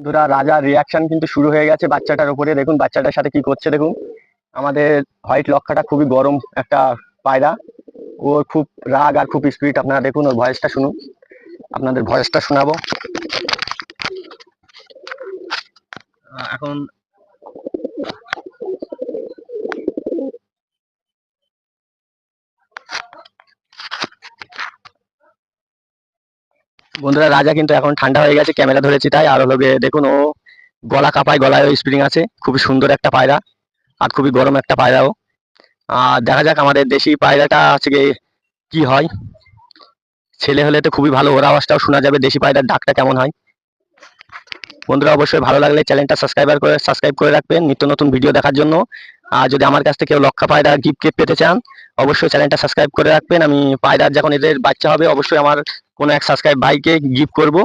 বন্ধুরা, রাজার রিয়াকশন কিন্তু শুরু হয়ে গেছে বাচ্চাটার উপরে। দেখুন, বাচ্চাটার সাথে কি করছে, দেখুন। আমাদের হোয়াইট লক্ষাটা খুবই গরম একটা পায়রা। ওর খুব রাগ আর খুব স্পিড আপনারা দেখুন, ওর ভয়েসটা শুনুন। আপনাদের ভয়েসটা শোনাবো। এখন বন্ধুরা, রাজা কিন্তু এখন ঠান্ডা হয়ে গেছে, ক্যামেরা ধরেছি তাই। আর হলো দেখুন, ও গলা কাপায়, গলায় স্প্রিং আছে। খুবই সুন্দর একটা পায়রা, আর খুবই গরম একটা পায়রাও আর দেখা যাক আমাদের দেশি পায়রাটা আজকে কি হয়। ছেলে হলে তো খুবই ভালো, ওর আওয়াজটাও শোনা যাবে। দেশি পায়রার ডাকটা কেমন হয়। বন্ধুরা, অবশ্যই ভালো লাগলে চ্যানেলটা সাবস্ক্রাইবার করে সাবস্ক্রাইব করে রাখবেন নিত্য নতুন ভিডিও দেখার জন্য। আর যদি আমার কাছ থেকে কেউ লক্ষা পায়রা গিফট পেতে চান, অবশ্যই চ্যানেলটা সাবস্ক্রাইব করে রাখবেন। আমি পায়রার যখন এদের বাচ্চা হবে, অবশ্যই আমার কোনো এক সাবস্ক্রাইব ভাইকে গিফট করব।